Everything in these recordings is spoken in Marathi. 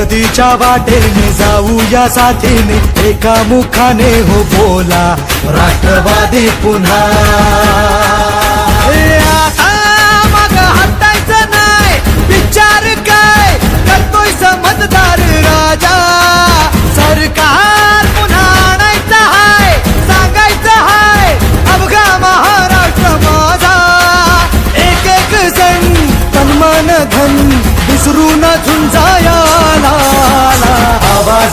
प्रगतीच्या वाटेने जाऊया साथीने. एका मुखाने हो बोला राष्ट्रवादी पुन्हा. मग हटायचं नाही. विचार काय? करतोय समजदार राजा. सरकार पुन्हा आणायचं हाय सांगायचं हाय. अवघा महाराष्ट्र माझा. एक एक जण तन्मान धन विसरून झुंजाया आवाज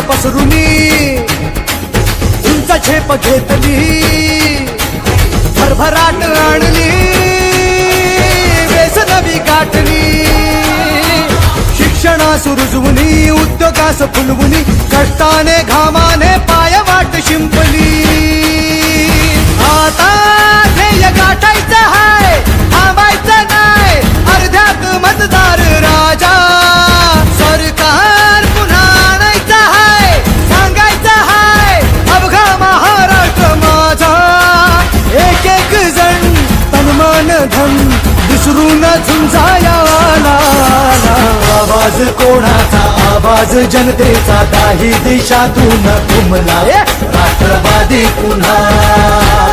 पसरुनी. उंच झेप घेतली. भरभराट आणली. नवी गाठली. शिक्षणास रुजवुनी उद्योगास फुलवुनी कष्टाने घामाने पाय वाट शिंपली. विसरून झुंजाया आवाज कोणाचा? आवाज जनतेचा. काही दिशातून घुमला राष्ट्रवादी पुन्हा.